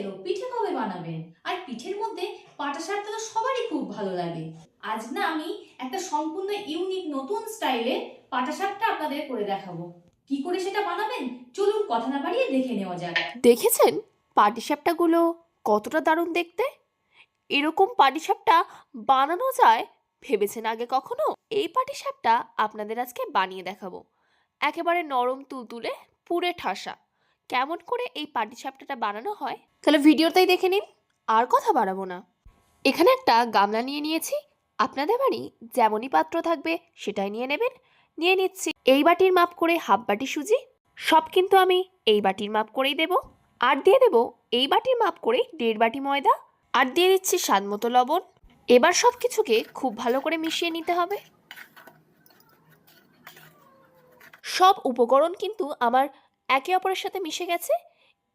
এলো, পিঠে কবে বানাবেন? আর পিঠের মধ্যে পাটা শাকটা তো সবারই খুব ভালো লাগে। আজ না আমি একটা সম্পূর্ণ ইউনিক নতুন স্টাইলে পাটা শাকটা আপনাদের করে দেখাবো। কি করে সেটা বানাবেন? চলুন কথা না বাড়িয়ে দেখে নেওয়া যাক। দেখেছেন? পাটিসাপটাগুলো কতটা দারুণ দেখতে? এরকম পাটিসাপটা বানানো যায় ভেবেছেন আগে কখনো? এই পাটিসাপটা আপনাদের আজকে বানিয়ে দেখাবো। একেবারে নরম তুলতুলে পুরে ঠাসা। কেমন করে এই পাটিসাপটাটা বানানো হয়, তাহলে ভিডিওটাই দেখে নিন, আর কথা বাড়াবো না। এখানে একটা গামলা নিয়ে নিয়েছি, আপনাদের বাড়ি যেমনই পাত্র থাকবে সেটাই নিয়ে নেবেন। নিয়ে নিচ্ছি এই বাটির মাপ করে হাফ বাটি সুজি, সব কিন্তু আমি এই বাটির মাপ করেই দেবো। আর দিয়ে দেব এই বাটির মাপ করে দেড় বাটি ময়দা, আর দিয়ে দিচ্ছি স্বাদ মতো লবণ। এবার সব কিছুকে খুব ভালো করে মিশিয়ে নিতে হবে। সব উপকরণ কিন্তু আমার একে অপরের সাথে মিশে গেছে।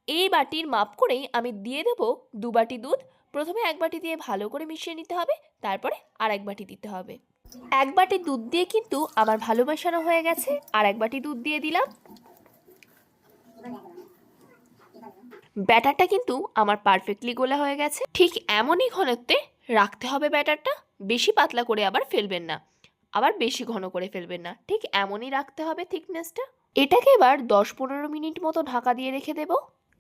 এই বাটির মাপ করেই আমি দিয়ে দেব দু বাটি দুধ। প্রথমে এক বাটি দিয়ে ভালো করে মিশিয়ে নিতে হবে, তারপরে আর এক বাটি দিতে হবে। এক বাটি দুধ দিয়ে কিন্তু আমার ভালো মেশানো হয়ে গেছে, আর এক বাটি দুধ দিয়ে দিলাম। ব্যাটারটা কিন্তু আমার পারফেক্টলি গোলা হয়ে গেছে। ঠিক এমনই ঘনত্বে রাখতে হবে ব্যাটারটা, বেশি পাতলা করে আবার ফেলবেন না। আবার বেশি ঘন করে ফেলবেন না। ঠিক এমনই রাখতে হবে থিকনেসটা। এটাকে এবার দশ পনেরো মিনিট মতো ঢাকা দিয়ে রেখে দেব।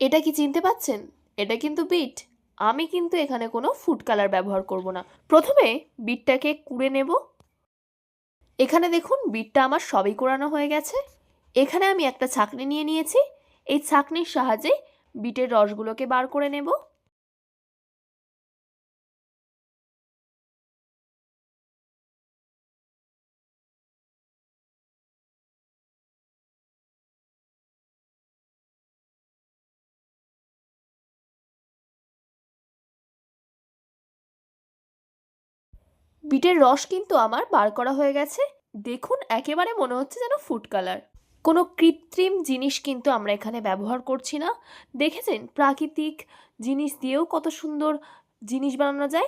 এটা কি চিনতে পাচ্ছেন? এটা কিন্তু বিট। আমি কিন্তু এখানে কোনো ফুড কালার ব্যবহার করব না। প্রথমে বিটটাকে কুড়ে নেব। এখানে দেখুন, বিটটা আমার সবই কোরানো হয়ে গেছে। এখানে আমি একটা ছাকনি নিয়ে নিয়েছি। এই ছাকনির সাহায্যে বিটের রসগুলোকে বার করে নেব। বিটের রস কিন্তু আমার বার করা হয়ে গেছে। দেখুন, একেবারে মনে হচ্ছে যেন ফুড কালার কোনো কৃত্রিম জিনিস কিন্তু আমরা এখানে ব্যবহার করছি না। দেখেছেন, প্রাকৃতিক জিনিস দিয়েও কত সুন্দর জিনিস বানানো যায়।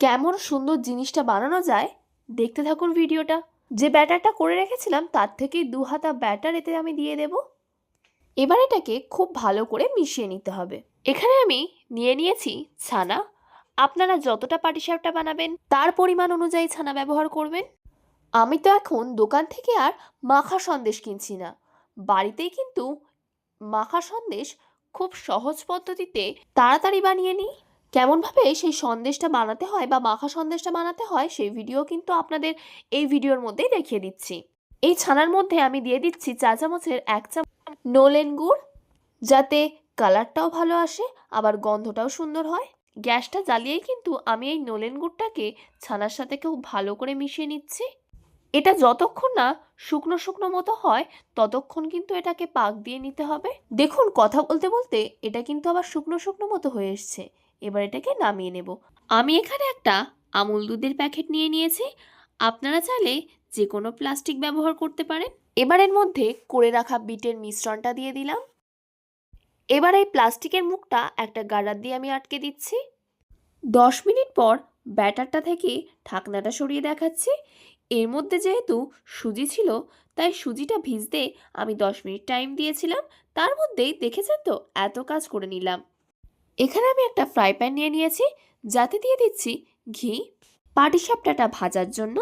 কেমন সুন্দর জিনিসটা বানানো যায়, দেখতে থাকুন ভিডিওটা। যে ব্যাটারটা করে রেখেছিলাম, তার থেকেই দু হাতা ব্যাটার এতে আমি দিয়ে দেব। এবার এটাকে খুব ভালো করে মিশিয়ে নিতে হবে। এখানে আমি নিয়ে নিয়েছি ছানা। আপনারা যতটা পাটিসাপটা বানাবেন, তার পরিমাণ অনুযায়ী ছানা ব্যবহার করবেন। আমি তো এখন দোকান থেকে আর মাখা সন্দেশ কিনছি না। বাড়িতেই কিন্তু মাখা সন্দেশ খুব সহজ পদ্ধতিতে তাড়াতাড়ি বানিয়ে নিই। কেমনভাবে সেই সন্দেশটা বানাতে হয় বা মাখা সন্দেশটা বানাতে হয়, সেই ভিডিও কিন্তু আপনাদের এই ভিডিওর মধ্যেই দেখিয়ে দিচ্ছি। এই ছানার মধ্যে আমি দিয়ে দিচ্ছি চা চামচের এক চামচ নোলেন গুড়, যাতে কালারটাও ভালো আসে, আবার গন্ধটাও সুন্দর হয়। গ্যাসটা জ্বালিয়েই কিন্তু আমি এই নোলেন গুড়টাকে ছানার সাথে খুব ভালো করে মিশিয়ে নিচ্ছি। এটা যতক্ষণ না শুকনো শুকনো মতো হয়, ততক্ষণ কিন্তু এটাকে পাক দিয়ে নিতে হবে। দেখুন, কথা বলতে বলতে এটা কিন্তু আবার শুকনো শুকনো মতো হয়ে এসছে। এবার এটাকে নামিয়ে নেব। আমি এখানে একটা আমুল দুধের প্যাকেট নিয়ে নিয়েছি। আপনারা চাইলে যে কোনো প্লাস্টিক ব্যবহার করতে পারেন। এবার এর মধ্যে করে রাখা বিটের মিশ্রণটা দিয়ে দিলাম। এবার এই প্লাস্টিকের মুখটা একটা গার্ডার দিয়ে আমি আটকে দিচ্ছি। দশ মিনিট পর ব্যাটারটা থেকে ঢাকনাটা সরিয়ে দেখাচ্ছি। এর মধ্যে যেহেতু সুজি ছিল, তাই সুজিটা ভিজতে আমি দশ মিনিট টাইম দিয়েছিলাম। তার মধ্যেই দেখেছেন তো, এত কাজ করে নিলাম। এখানে আমি একটা ফ্রাই প্যান নিয়ে নিয়েছি, যাতে দিয়ে দিচ্ছি ঘি। পাটিসাপটাটা ভাজার জন্য।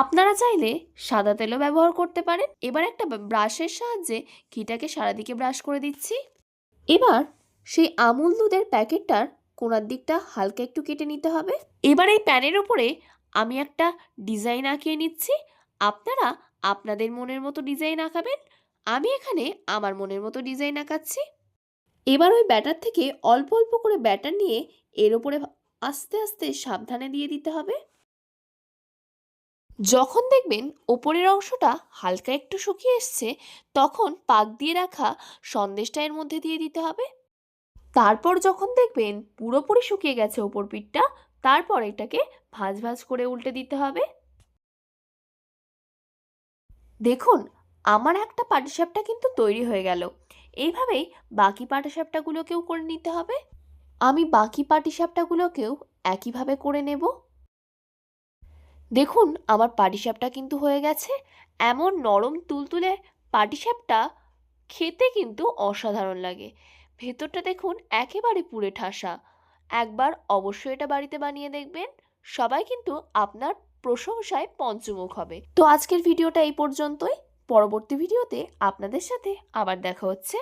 আপনারা চাইলে সাদা তেলও ব্যবহার করতে পারেন। এবার একটা ব্রাশের সাহায্যে ঘিটাকে সারাদিকে ব্রাশ করে দিচ্ছি। এবার সেই আমুল দুধের প্যাকেটটার কোনার দিকটা হালকা একটু কেটে নিতে হবে। এবার এই প্যানের উপরে আমি একটা ডিজাইন আঁকিয়ে নিচ্ছি। আপনারা আপনাদের মনের মতো ডিজাইন আঁকাবেন। আমি এখানে আমার মনের মতো ডিজাইন আঁকাচ্ছি। এবার ওই ব্যাটার থেকে অল্প অল্প করে ব্যাটার নিয়ে এর ওপরে আস্তে আস্তে সাবধানে দিয়ে দিতে হবে। যখন দেখবেন ওপরের অংশটা হালকা একটু শুকিয়ে এসছে, তখন পাক দিয়ে রাখা সন্দেশটা এর মধ্যে দিয়ে দিতে হবে। তারপর যখন দেখবেন পুরোপুরি শুকিয়ে গেছে ওপর পিঠটা, তারপর এটাকে ভাজ ভাজ করে উল্টে দিতে হবে। দেখুন, আমার একটা পাটিসাপটা কিন্তু তৈরি হয়ে গেল। এইভাবেই বাকি পাটিসাপটাগুলোকেও করে নিতে হবে। আমি বাকি পাটিসাপটাগুলোকেও একইভাবে করে নেব। দেখুন, আমার পাটিসাপটা কিন্তু হয়ে গেছে। এমন নরম তুলতুলে পাটিসাপটা খেতে কিন্তু অসাধারণ লাগে। ভেতরটা দেখুন একেবারে পুড়ে ঠাসা। একবার অবশ্যই এটা বাড়িতে বানিয়ে দেখবেন। সবাই কিন্তু আপনার প্রশংসায় পঞ্চমুখ হবে। তো আজকের ভিডিওটা এই পর্যন্তই। পরবর্তী ভিডিওতে আপনাদের সাথে আবার দেখা হচ্ছে।